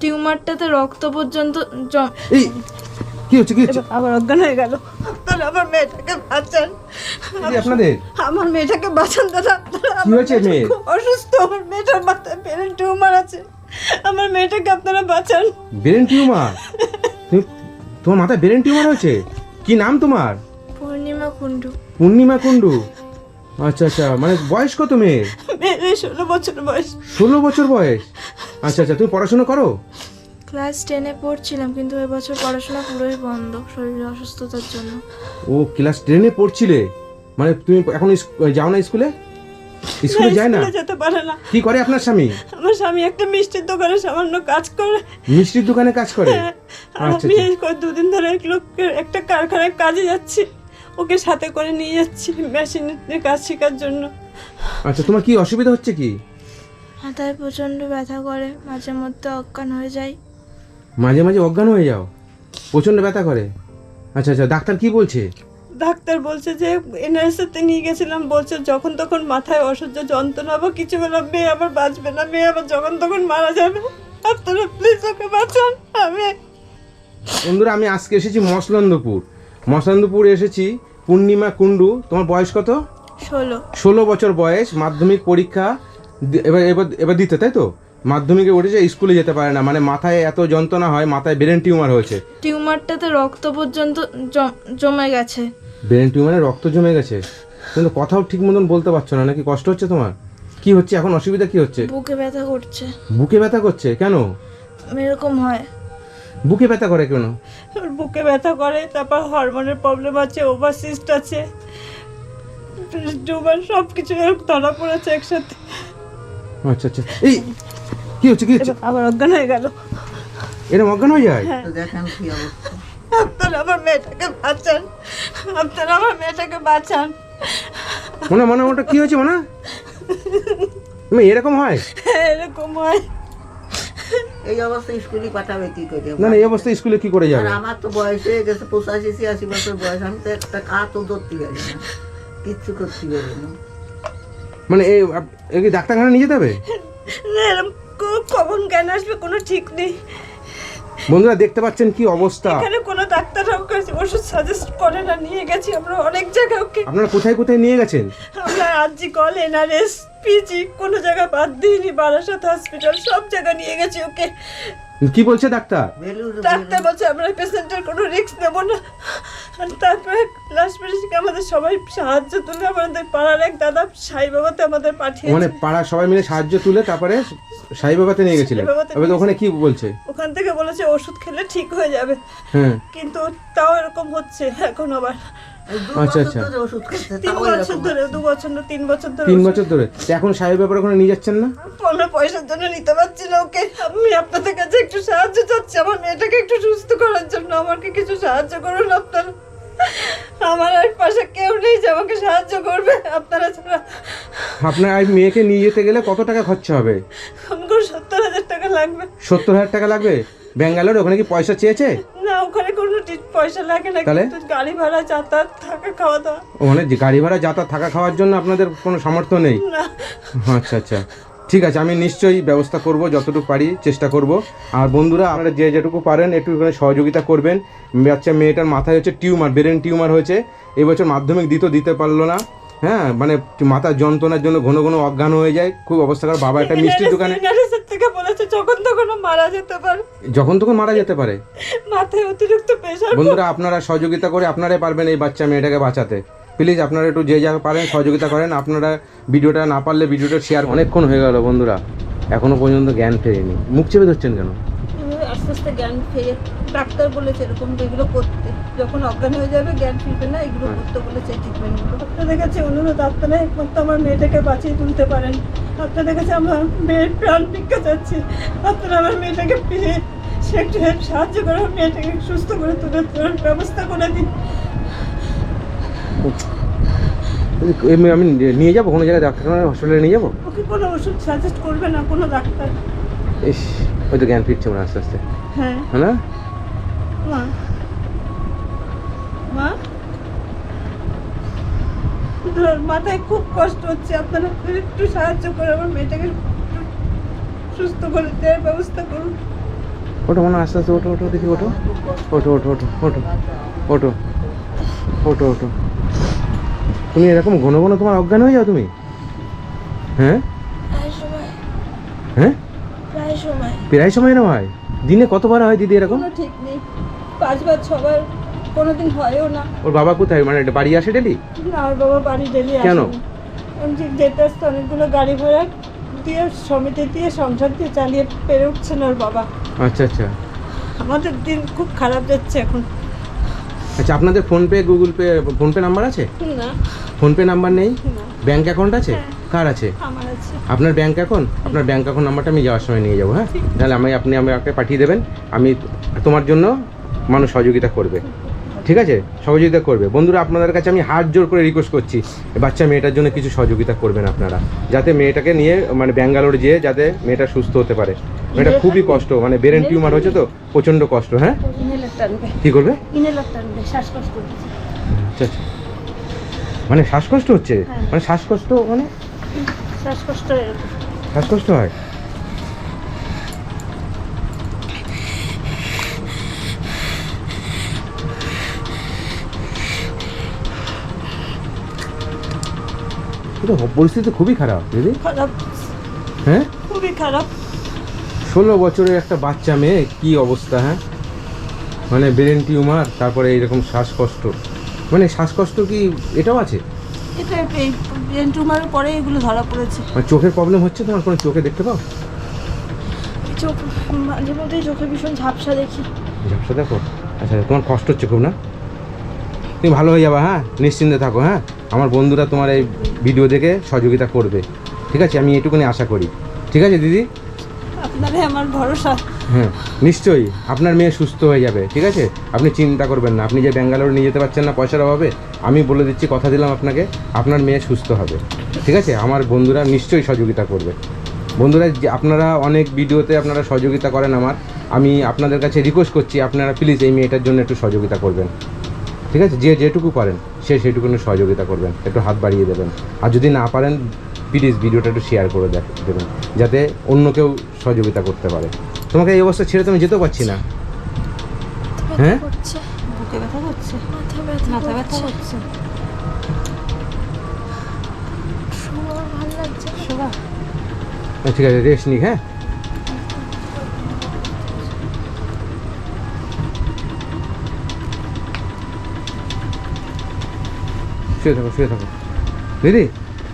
টিউমারটাতে রক্ত পর্যন্ত জম- এই কি হচ্ছে কি হচ্ছে? আবার অজ্ঞান হয়ে গেল। আপনারা আমার মেয়েটাকে বাঁচান। এই আপনাদের? আমার মেয়েটাকে বাঁচান দাদা। কি হয়েছে? খুব অসুস্থ। আমার মেয়েটার মাথায় ব্রেন টিউমার আছে। আমার মেয়েটাকে আপনারা বাঁচান। Brain tumour? তোমার মাথায় ব্রেন টিউমার হয়েছে কি নাম তোমার? পূর্ণিমা কুণ্ডু। পূর্ণিমা কুণ্ডু। আচ্ছা আচ্ছা মানে বয়স কত মেয়ের? ষোলো বছর বয়স। ষোলো বছর বয়স। আচ্ছা আচ্ছা তুমি পড়াশোনা করো? ক্লাস টেনে পড়ছিলাম কিন্তু এবছর পড়াশোনা পুরোই বন্ধ শরীরে অসুস্থতার জন্য। ও ক্লাস টেনে পড়ছিলে? মানে তুমি এখন যাও না স্কুলে? স্কুলে যায় না? যেতে পারে না। কি করে আপনার স্বামী? আমার স্বামী একটা মিষ্টির দোকানে সামান্য কাজ করে। মিষ্টির দোকানে কাজ করে? আর আচ্ছা আমি আচ্ছা। দুদিন ধরে এক লোকের একটা কারখানায় কাজে যাচ্ছি। ওকে সাথে করে নিয়ে যাচ্ছি মেশিনের কাজ শেখার জন্য। আচ্ছা তোমার কি অসুবিধা হচ্ছে কি? মাথায় প্রচণ্ড ব্যথা করে মাঝে মধ্যে অজ্ঞান হয়ে যাই। মাঝে মাঝে অজ্ঞান হয়ে যাও। প্রচণ্ড ব্যথা করে। আচ্ছা আচ্ছা ডাক্তার কি বলছে? ডাক্তার বলছে যে এনআরএসতে নিয়ে গেছিলাম বলছে যখন তখন মাথায় অসহ্য যন্ত্রণা বা কিছু হলো মেয়ে আবার বাঁচবে না মেয়ে আবার যখন তখন মারা যাবে। আপনারা প্লিজ ওকে বাঁচান আমি বন্ধুরা আমি আজকে এসেছি মসলন্দপুর মসলন্দপুর এসেছি পূর্ণিমা কুণ্ডু তোমার বয়স কত? ষোলো। ষোলো বছর বয়স মাধ্যমিক পরীক্ষা এবার এবার এবার দিতে তাই তো? মাধ্যমিকে উঠেছে স্কুলে যেতে পারে না। মানে মাথায় এত যন্ত্রণা হয় মাথায় ব্রেন টিউমার হয়েছে। টিউমারটাতে রক্ত পর্যন্ত জম- জমে গেছে। ব্রেন টিউমারে রক্ত জমে গেছে? কিন্তু কথাও ঠিক মতন বলতে পারছ না নাকি কষ্ট হচ্ছে তোমার? কি হচ্ছে? এখন অসুবিধা কি হচ্ছে? বুকে ব্যথা করছে। বুকে ব্যথা করছে? কেন? এরকম হয়। বুকে ব্যথা করে কেন? বুকে ব্যথা করে তারপর হরমোনের প্রবলেম আছে ওভারসিস্ট আছে। টিউমার সব কিছু ধরা পড়েছে একসাথে। আচ্ছা আচ্ছা। এই কি হচ্ছে কি হচ্ছে? আবার অজ্ঞান হয়ে গেল। এরকম অজ্ঞান হয়ে যায়? দেখেন কি অবস্থা আপনারা আমার মেয়েটাকে বাঁচান। আপনারা আমার মেয়েটাকে বাঁচান। মনে মনে ওটা কি হয়েছে মনে? আমি এরকম হয়? এরকম হয়। এই অবস্থা স্কুলে পাঠাবে কি করে? না এই অবস্থা স্কুলে কি করে যাবে? আমার তো বয়স হয়ে গেছে পঁচাশি ছিয়াশি বছর বয়স। আমি তো একটা কাতও ধরতে পারি না। কিচ্ছু করতে পারি না। মানে এই আপ- এ কি ডাক্তারখানা নিয়ে যেতে হবে? কখন জ্ঞান আসবে কোনো ঠিক নেই। বন্ধুরা দেখতে পাচ্ছেন কি অবস্থা? এখানে কোনো ডাক্তার ওষুধ সাজেস্ট করে না নিয়ে গেছি আমরা অনেক জায়গায় ওকে। আপনারা কোথায় কোথায় নিয়ে গেছেন? আমরা আরজি কল এনআরএস পিজি কোনো জায়গা বাদ দিইনি বারাসাত হসপিটাল সব জায়গা নিয়ে গেছি ওকে। কি বলছে ডাক্তার? ডাক্তার বলছে আমরা পেশেন্টের কোনো রিস্ক নেব না। আর তারপরে লাস্ট পেশেন্টকে আমাদের সবাই সাহায্য তুলে আমাদের পাড়ার এক দাদা সাই বাবাতে আমাদের পাঠিয়ে মানে পাড়ার সবাই মিলে সাহায্য তুলে তারপরে সাই বাবাতে নিয়ে গেছিলেন এবার ওখানে কি বলছে? ওখান থেকে বলেছে ওষুধ খেলে ঠিক হয়ে যাবে। হ্যাঁ। কিন্তু তাও এরকম হচ্ছে এখন আবার। আচ্ছা, আচ্ছা। তিন বছর ধরে দু বছর না তিন বছর ধরে তিন বছর ধরে। এখন সাহেব ব্যাপারে ওখানে নিয়ে যাচ্ছেন না? আমরা পয়সার জন্য নিতে পারছি না ওকে। আমি আপনাদের কাছে একটু সাহায্য চাচ্ছি আমার মেয়েটাকে একটু সুস্থ করার জন্য। আমাকে কিছু সাহায্য করুন আপনারা। আমার এক পাশে কেউ নেই যে আমাকে সাহায্য করবে। আপনারা ছাড়া আপনার এই মেয়েকে নিয়ে যেতে গেলে কত টাকা খরচা হবে? আমাকে সত্তর হাজার টাকা লাগবে। সত্তর হাজার টাকা লাগবে? ব্যাঙ্গালোর ওখানে কি পয়সা চেয়েছে? না কোনো পয়সা লাগে না তাহলে? গাড়ি ভাড়া যাতায়াত থাকা খাওয়া দাওয়া গাড়ি ভাড়া যাতায়াত থাকা খাওয়ার জন্য আপনাদের কোনো সামর্থ্য নেই? আচ্ছা আচ্ছা। ঠিক আছে আমি নিশ্চয়ই ব্যবস্থা করব যতটুকু পারি চেষ্টা করব। আর বন্ধুরা আপনারা যে যেটুকু পারেন একটু সহযোগিতা করবেন। বাচ্চা মেয়েটার মাথায় হচ্ছে টিউমার ব্রেন টিউমার হয়েছে। এবছর মাধ্যমিক দিত দিতে পারল না। হ্যাঁ মানে মাথার যন্ত্রণার জন্য ঘন ঘন অজ্ঞান হয়ে যায়। খুব অবস্থা খারাপ। বাবা একটা মিষ্টির দোকানে যখন তখন মারা যেতে পারে। যখন তখন মারা যেতে পারে। মাথায় অতিরিক্ত প্রেশার বন্ধুরা আপনারা সহযোগিতা করে আপনারাই পারবেন এই বাচ্চা মেয়েটাকে বাঁচাতে। প্লিজ আপনারা একটু যে যা পারেন সহযোগিতা করেন। আপনারা ভিডিওটা না পারলে ভিডিওটা শেয়ার অনেকক্ষণ হয়ে গেল বন্ধুরা। এখনও পর্যন্ত জ্ঞান ফেরেনি। মুখ চেপে ধরছেন কেন? আস্তে আস্তে জ্ঞান ফিরে ডাক্তার বলেছে এরকম এগুলো করতে। যখন অজ্ঞান হয়ে যাবে জ্ঞান ফিরবে না এগুলো করতে বলেছে ট্রিটমেন্টগুলো আপনাদের কাছে অনুরোধ আপনারা একমাত্র আমার মেয়েটাকে বাঁচিয়ে তুলতে পারেন। আপনাদের কাছে আমার মেয়ের প্রাণ ভিক্ষা চাচ্ছি। আপনারা আমার মেয়েটাকে ফিরে সে একটু সাহায্য করে মেয়েটাকে সুস্থ করে তুলে তোলার ব্যবস্থা করে দিন। আমি নিয়ে যাব কোনো জায়গায় ডাক্তারখানা হসপিটালে নিয়ে যাব? ওকে কোনো ওষুধ সাজেস্ট করবে না কোনো ডাক্তার। ইস। ওই তো জ্ঞান ফিরছে আমার আস্তে আস্তে। হ্যাঁ। হ্যাঁ না? মা। মা। মাথায় খুব কষ্ট হচ্ছে। আপনারা একটু সাহায্য করে আমার মেয়েটাকে সুস্থ করে দেওয়ার ব্যবস্থা করুন। ওটো মনে আস্তে আস্তে ওটো ওটো দেখি ওটো ওটো ওটো ওটো ওটো ওটো ওটো ওটো তুমি এরকম ঘন ঘন তোমার অজ্ঞান হয়ে যাও তুমি? হ্যাঁ প্রায় সময় হ্যাঁ প্রায় সময় প্রায় সময় না হয়? দিনে কতবার হয় দিদি এরকম? কোনো ঠিক নেই। পাঁচবার ছবার কোনোদিন হয়ও না। ওর বাবা কোথায়? মানে বাড়ি আসে ডেলি? না ওর বাবা বাড়ি ডেলি আসে কেন? না। আমি ঠিক যেতে আসতে অনেকগুলো গাড়ি ভাড়া দিয়ে সমিতি দিয়ে সংসার দিয়ে চালিয়ে পেরে উঠছে না ওর বাবা। আচ্ছা আচ্ছা। আমাদের দিন খুব খারাপ যাচ্ছে এখন। আচ্ছা আপনাদের PhonePe Google Pay PhonePe number আছে? না। ফোনপে নাম্বার নেই? না। ব্যাংক অ্যাকাউন্ট আছে? হ্যাঁ। কার আছে? আপনার ব্যাংক অ্যাকাউন্ট আপনার ব্যাংক অ্যাকাউন্ট নাম্বারটা আমি যাওয়ার সময় নিয়ে যাব হ্যাঁ? তাহলে আমি আপনি আমাকে পাঠিয়ে দেবেন আমি তোমার জন্য মানুষ সহযোগিতা করবে। ঠিক আছে? সহযোগিতা করবে। বন্ধুরা আপনাদের কাছে আমি হাত জোর করে রিকোয়েস্ট করছি বাচ্চা মেয়েটার জন্য কিছু সহযোগিতা করবেন আপনারা যাতে মেয়েটাকে নিয়ে মানে ব্যাঙ্গালোর যেয়ে যাতে মেয়েটা সুস্থ হতে পারে। মেয়েটা খুবই কষ্ট মানে ব্রেন টিউমার হচ্ছে তো প্রচণ্ড কষ্ট হ্যাঁ? কী করবে? আচ্ছা আচ্ছা। মানে শ্বাসকষ্ট হচ্ছে? মানে শ্বাসকষ্ট মানে শ্বাসকষ্ট এরকম। শ্বাসকষ্ট হয়? পরিস্থিতি খুবই খারাপ দিদি। খারাপ। হ্যাঁ? খুবই খারাপ। ষোলো বছরের একটা বাচ্চা মেয়ে কি অবস্থা হ্যাঁ? মানে ব্রেন টিউমার তারপরে এইরকম শ্বাসকষ্ট। মানে শ্বাসকষ্ট কি এটাও আছে? এটা ব্রেন টিউমারের পরে এগুলো ধরা পড়েছে। মানে চোখের প্রবলেম হচ্ছে তোমার? কোনো চোখে দেখতে পাও? চোখ মাঝে মধ্যে চোখে ভীষণ ঝাপসা দেখি। ঝাপসা দেখো? আচ্ছা তোমার কষ্ট হচ্ছে খুব না? তুমি ভালো হয়ে যাবে হ্যাঁ? নিশ্চিন্তে থাকো হ্যাঁ? আমার বন্ধুরা তোমার এই ভিডিও দেখে সহযোগিতা করবে। ঠিক আছে? আমি এটুকুনি আশা করি। ঠিক আছে দিদি? আপনারে আমার ভরসা। হ্যাঁ নিশ্চয়ই। আপনার মেয়ে সুস্থ হয়ে যাবে, ঠিক আছে? আপনি চিন্তা করবেন না। আপনি যে ব্যাঙ্গালোর নিয়ে যেতে পারছেন না পয়সার অভাবে, আমি বলে দিচ্ছি, কথা দিলাম আপনাকে, আপনার মেয়ে সুস্থ হবে। ঠিক আছে? আমার বন্ধুরা নিশ্চয়ই সহযোগিতা করবে। বন্ধুরা আপনারা অনেক ভিডিওতে আপনারা সহযোগিতা করেন আমার। আমি আপনাদের কাছে রিকোয়েস্ট করছি, আপনারা প্লিজ এই মেয়েটার জন্য একটু সহযোগিতা করবেন। ঠিক আছে? যে যেটুকু পারেন, সে সেটুকু সহযোগিতা করবেন। একটু হাত বাড়িয়ে দেবেন। আর যদি না পারেন প্লিজ ভিডিওটা একটু শেয়ার করে দেবেন যাতে অন্য কেউ সহযোগিতা করতে পারে। তোমাকে এই অবস্থা ছেড়ে তো আমি যেতেও পারছি না। হ্যাঁ? আচ্ছা, ঠিক আছে রেস্ট নিক হ্যাঁ? শুয়ে থাকো শুয়ে থাকো। দিদি?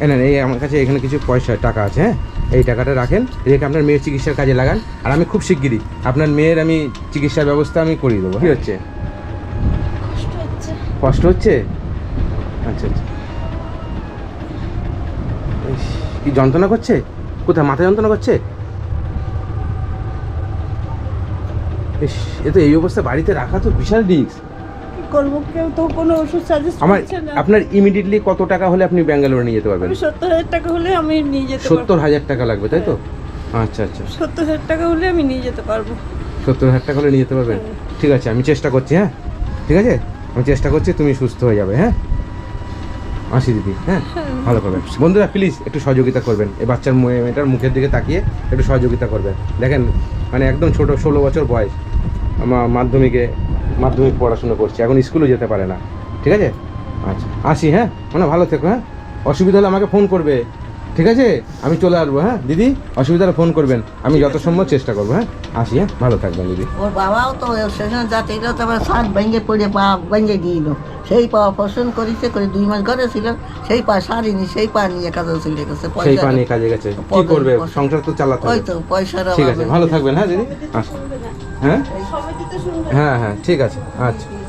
এই নেন এই আমার কাছে এখানে কিছু পয়সা টাকা আছে হ্যাঁ? এই টাকাটা রাখেন রেখে আপনার মেয়ের চিকিৎসার কাজে লাগান। আর আমি খুব শিগগিরই আপনার মেয়ের আমি চিকিৎসার ব্যবস্থা আমি করিয়ে দেবো। কী হচ্ছে? কষ্ট হচ্ছে। আচ্ছা আচ্ছা। কি যন্ত্রণা করছে? কোথায় মাথা যন্ত্রণা করছে? এ তো এই অবস্থা বাড়িতে রাখা তো বিশাল রিস্ক করব কেউ তো কোনো ওষুধ সাজেস্ট আমার করছে না। আপনার ইমিডিয়েটলি কত টাকা হলে আপনি ব্যাঙ্গালোরে নিয়ে যেতে পারবেন? আমি সত্তর হাজার টাকা হলে আমি নিয়ে যেতে পারব। সত্তর হাজার টাকা লাগবে তাই তো? আচ্ছা আচ্ছা। সত্তর হাজার টাকা হলে আমি নিয়ে যেতে পারব। সত্তর হাজার টাকা হলে নিয়ে যেতে পারবেন? ঠিক আছে আমি চেষ্টা করছি হ্যাঁ? ঠিক আছে? আমি চেষ্টা করছি তুমি সুস্থ হয়ে যাবে হ্যাঁ? আসি দিদি হ্যাঁ? ভালো করবেন বন্ধুরা প্লিজ একটু সহযোগিতা করবেন। এই বাচ্চার মেয়ে- মেয়েটার মুখের দিকে তাকিয়ে একটু সহযোগিতা করবেন। দেখেন মানে একদম ছোট ষোলো বছর বয়স। আমার মাধ্যমিকে মাধ্যমিক পড়াশোনা করছে এখন স্কুলে যেতে পারে না। ঠিক আছে? আচ্ছা আসি হ্যাঁ? মানে ভালো থেকো হ্যাঁ? অসুবিধা হলে আমাকে ফোন করবে। ঠিক আছে? আমি চলে আসব হ্যাঁ? দিদি অসুবিধা হলে ফোন করবেন। আমি যত সম্ভব চেষ্টা করব হ্যাঁ? আসি হ্যাঁ? ভালো থাকবেন দিদি। ওর বাবাও তো সেখানে যাতে এটা তো আবার ভেঙে পড়ে পা ভেঙে দিল। সেই পা অপারেশন করেছে করে দুই মাস ঘরে ছিল। সেই পা সারিনি সেই পা নিয়ে কাজে চলে গেছে সেই পয়সা পানি কাজে গেছে। কি করবে? সংসার তো চালাতে হবে। তো পয়সার ঠিক আছে ভালো থাকবেন হ্যাঁ দিদি? আচ্ছা হ্যাঁ? হ্যাঁ হ্যাঁ ঠিক আছে আচ্ছা।